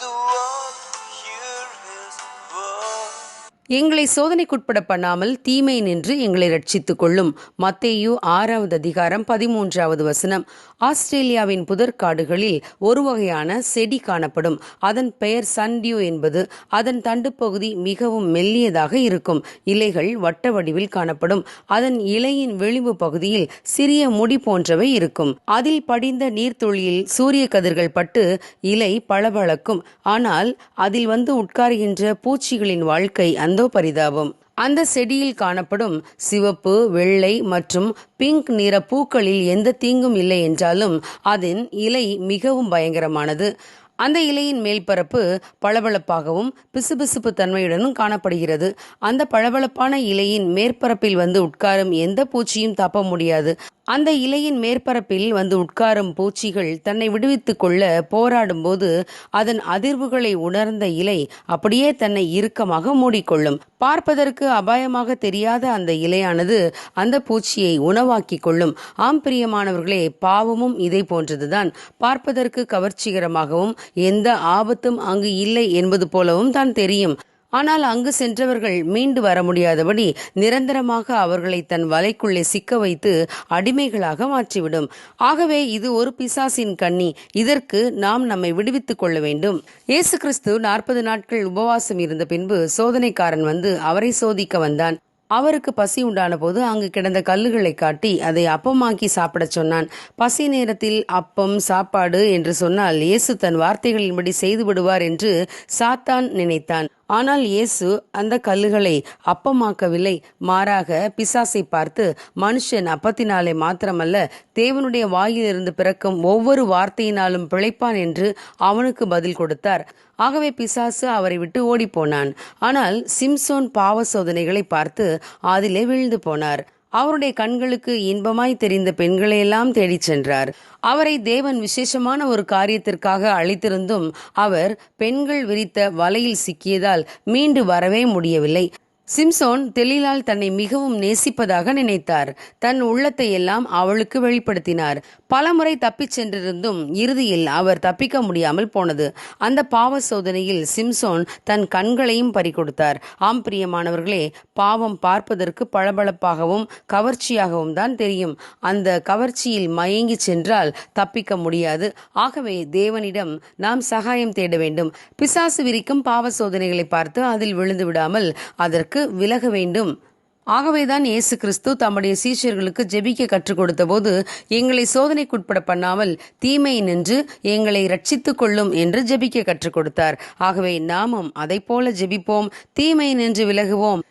the world. எங்களை சோதனைக்குட்பட பண்ணாமல் தீமை நின்று எங்களை ரட்சித்துக் கொள்ளும். மத்தேயு ஆறாவது அதிகாரம் பதிமூன்றாவது வசனம். ஆஸ்திரேலியாவின் புதற்காடுகளில் ஒரு வகையான செடி காணப்படும். அதன் பெயர் சன்டியூ என்பது. அதன் தண்டு பகுதி மிகவும் மெல்லியதாக இருக்கும். இலைகள் வட்ட வடிவில் காணப்படும். அதன் இலையின் விளிம்பு பகுதியில் சிறிய முடி போன்றவை இருக்கும். அதில் படிந்த நீர்த்துளியில் சூரிய கதிர்கள் பட்டு இலை பளபளக்கும். ஆனால் அதில் வந்து உட்காருகின்ற பூச்சிகளின் வாழ்க்கை அந்த பரிதாபம். அந்த செடியில் காணப்படும் சிவப்பு வெள்ளை மற்றும் பிங்க் நிற பூக்களில் எந்த தீங்கும் இல்லை என்றாலும் அதன் இலை மிகவும் பயங்கரமானது. அந்த இலையின் மேல்பரப்பு பளபளப்பாகவும் பிசுபிசுப்பு தன்மையுடனும் காணப்படுகிறது. அந்த பளபளப்பான இலையின் மேற்பரப்பில் வந்து உட்காரும் எந்த பூச்சியும் தப்ப முடியாது. அந்த இலையின் மேற்பரப்பில் வந்து உட்காரும் பூச்சிகள் தன்னை விடுவித்துக் கொள்ள போராடும் போது அதன் அதிர்வுகளை உணர்ந்த இலை அப்படியே தன்னை இறுக்கமாக மூடிக்கொள்ளும். பார்ப்பதற்கு அபாயமாக தெரியாத அந்த இலையானது அந்த பூச்சியை உணவாக்கிக் கொள்ளும். ஆம் பிரியமானவர்களே பாவமும் இதை போன்றதுதான். பார்ப்பதற்கு கவர்ச்சிகரமாகவும் எந்த ஆபத்தும் அங்கு இல்லை என்பது போலவும் தான் தெரியும். ஆனால் அங்கு சென்றவர்கள் மீண்டு வர முடியாதபடி நிரந்தரமாக அவர்களை தன் வலைக்குள்ளே சிக்க வைத்து அடிமைகளாக மாற்றிவிடும். ஆகவே இது ஒரு பிசாசின் கண்ணி. இதற்கு நாம் நம்மை விடுவித்துக் கொள்ள வேண்டும். இயேசு கிறிஸ்து நாற்பது நாட்கள் உபவாசம் இருந்த பின்பு சோதனைக்காரன் வந்து அவரை சோதிக்க வந்தான். அவருக்கு பசி உண்டான போது அங்கு கிடந்த கல்லுகளை காட்டி அதை அப்பமாக்கி சாப்பிடச் சொன்னான். பசி நேரத்தில் அப்பம் சாப்பாடு என்று சொன்னால் இயேசு தன் வார்த்தைகளின்படி செய்து விடுவார் என்று சாத்தான் நினைத்தான். ஆனால் இயேசு அந்த கல்லுகளை அப்பமாக்கவில்லை. மாறாக பிசாசை பார்த்து மனுஷன் அப்பத்தினாலே மாத்திரமல்ல தேவனுடைய வாயிலிருந்து பிறக்கும் ஒவ்வொரு வார்த்தையினாலும் பிழைப்பான் என்று அவனுக்கு பதில் கொடுத்தார். ஆகவே பிசாசு அவரை விட்டு ஓடிப்போனான். ஆனால் சிம்சோன் பாவ சோதனைகளை பார்த்து அதிலே விழுந்து போனார். அவருடைய கண்களுக்கு இன்பமாய் தெரிந்த பெண்களையெல்லாம் தேடிச் சென்றார். அவரை தேவன் விசேஷமான ஒரு காரியத்திற்காக அழைத்திருந்தும் அவர் பெண்கள் விரித்த வலையில் சிக்கியதால் மீண்டு வரவே முடியவில்லை. சிம்சோன் தெளிலால் தன்னை மிகவும் நேசிப்பதாக நினைத்தார். தன் உள்ளத்தை எல்லாம் அவளுக்கு வெளிப்படுத்தினார். பலமுறை தப்பிச் சென்றிருந்தும் இறுதியில் அவர் தப்பிக்க முடியாமல் போனது. அந்த பாவ சோதனையில் சிம்சோன் தன் கண்களையும் பறிகொடுத்தார். ஆம் பிரியமானவர்களே பாவம் பார்ப்பதற்கு பளபளப்பாகவும் கவர்ச்சியாகவும் தான் தெரியும். அந்த கவர்ச்சியில் மயங்கி சென்றால் தப்பிக்க முடியாது. ஆகவே தேவனிடம் நாம் சகாயம் தேட வேண்டும். பிசாசு விரிக்கும் பாவ சோதனைகளை பார்த்து அதில் விழுந்து விடாமல் அதற்கு விலக வேண்டும். ஆகவேதான் இயேசு கிறிஸ்து தம்முடைய சீஷர்களுக்கு ஜெபிக்க கற்றுக் கொடுத்தபோது எங்களை சோதனைக்குட்பட பண்ணாமல் தீமை நின்று எங்களை ரட்சித்துக் கொள்ளும் என்று ஜெபிக்க கற்றுக் கொடுத்தார். ஆகவே நாமும் அதை போல ஜெபிப்போம். தீமை நின்று விலகுவோம்.